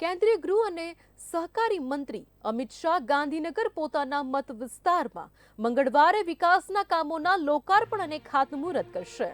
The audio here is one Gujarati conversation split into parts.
કેન્દ્રીય ગૃહ અને સહકારી મંત્રી અમિત શાહ ગાંધીનગર પોતાના મત વિસ્તારમાં મંગળવારે વિકાસના કામોના લોકાર્પણ અને ખાતમુહૂર્ત કરશે,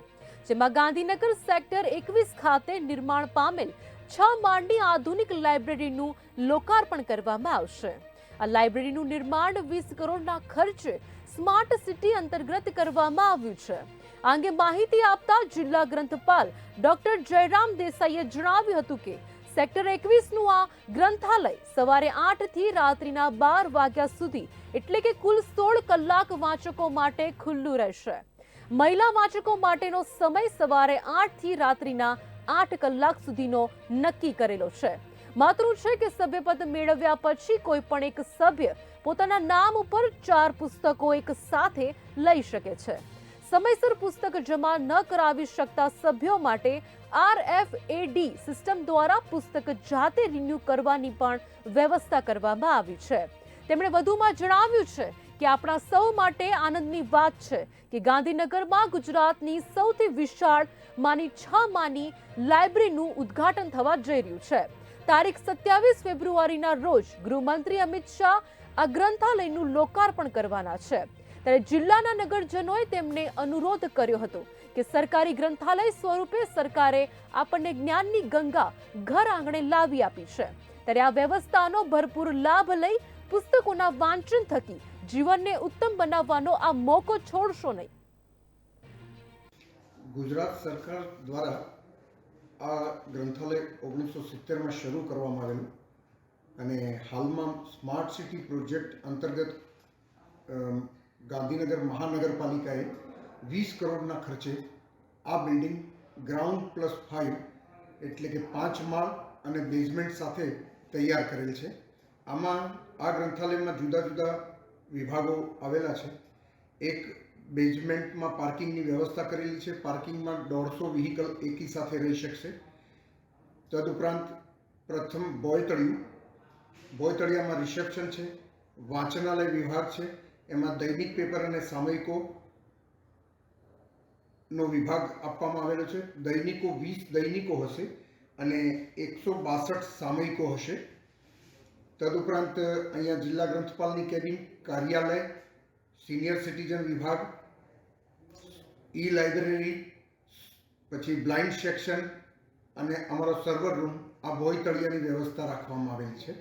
જેમાં ગાંધીનગર સેક્ટર એકવીસ ખાતે નિર્માણ પામેલ છ માળની આધુનિક લાઇબ્રેરીનું લોકાર્પણ કરવામાં આવશે. આ લાઇબ્રેરીનું નિર્માણ વીસ કરોડના ખર્ચે સ્માર્ટ સિટી અંતર્ગત કરવામાં આવ્યું છે. આ અંગે માહિતી આપતા જિલ્લા ગ્રંથપાલ ડોક્ટર જયરામ દેસાઈએ જણાવ્યું હતું કે સેક્ટર એકવીસનું આ ગ્રંથાલય સવારે આઠથી રાત્રિના બાર વાગ્યા સુધી એટલે કે કુલ સોળ કલાક વાંચકો માટે ખુલ્લું રહેશે. મહિલા વાંચકો માટેનો સમય સવારે આઠથી રાત્રિના આઠ કલાક સુધીનો નક્કી કરેલો છે. માત્ર છે કે સભ્યપદ મેળવ્યા પછી કોઈ પણ એક સભ્ય પોતાના નામ ઉપર ચાર પુસ્તકો એક સાથે લઈ શકે છે. સમયસર પુસ્તક જમા ન કરાવી શકતા સભ્યો માટે આરએફએડી સિસ્ટમ દ્વારા પુસ્તક જાતે રિન્યુ કરવાની પણ વ્યવસ્થા કરવામાં આવી છે. તેમણે વધુમાં જણાવ્યું છે કે આપણા સૌ માટે આનંદની વાત છે કે ગાંધીનગરમાં ગુજરાતની સૌથી વિશાળ માની છ માની લાઇબ્રેરીનું ઉદ્ઘાટન થવા જઈ રહ્યું છે. તારીખ સત્યાવીસ ફેબ્રુઆરીના રોજ ગૃહમંત્રી અમિત શાહ આ ગ્રંથાલયનું લોકાર્પણ કરવાના છે. ત્યારે જિલ્લાના નગરજનોએ તેમને અનુરોધ કર્યો હતો કે સરકારી ગ્રંથાલય સ્વરૂપે સરકારે આપણને જ્ઞાનની ગંગા ઘર આંગણે લાવી આપી છે. ત્યારે આ વ્યવસ્થાનો ભરપૂર લાભ લઈ પુસ્તકોના વાંચન થકી જીવનને ઉત્તમ બનાવવાનો આ મોકો છોડશો નહીં. ગુજરાત સરકાર દ્વારા આ ગ્રંથાલય ઓગણીસો સિત્તેરમાં શરૂ કરવામાં આવેલું અને હાલમાં સ્માર્ટ સિટી પ્રોજેક્ટ અંતર્ગત ગાંધીનગર મહાનગરપાલિકાએ વીસ કરોડના ખર્ચે આ બિલ્ડિંગ ગ્રાઉન્ડ પ્લસ ફાઇવ એટલે કે પાંચ માળ અને બેઝમેન્ટ સાથે તૈયાર કરેલ છે. આમાં આ ગ્રંથાલયમાં જુદા જુદા વિભાગો આવેલા છે. એક બેઝમેન્ટમાં પાર્કિંગની વ્યવસ્થા કરેલી છે. પાર્કિંગમાં દોઢસો વ્હીકલ એકી સાથે રહી શકશે. તદુપરાંત પ્રથમ બોયતળિયું. બોયતળિયામાં રિસેપ્શન છે. વાંચનાલય વિભાગ છે. એમાં દૈનિક પેપર અને સામયિકો નો વિભાગ આપવામાં આવેલો છે. દૈનિકો વીસ દૈનિકો હશે અને એકસો બાસઠ સામયિકો હશે. તદુપરાંત અહીંયા જિલ્લા ગ્રંથપાલની કેબિન, કાર્યાલય, સિનિયર સિટીઝન વિભાગ ઈ લાઇબ્રેરી પછી બ્લાઇન્ડ સેક્શન અને અમારો સર્વર રૂમ આ ભોય તળિયાની વ્યવસ્થા રાખવામાં આવેલી છે.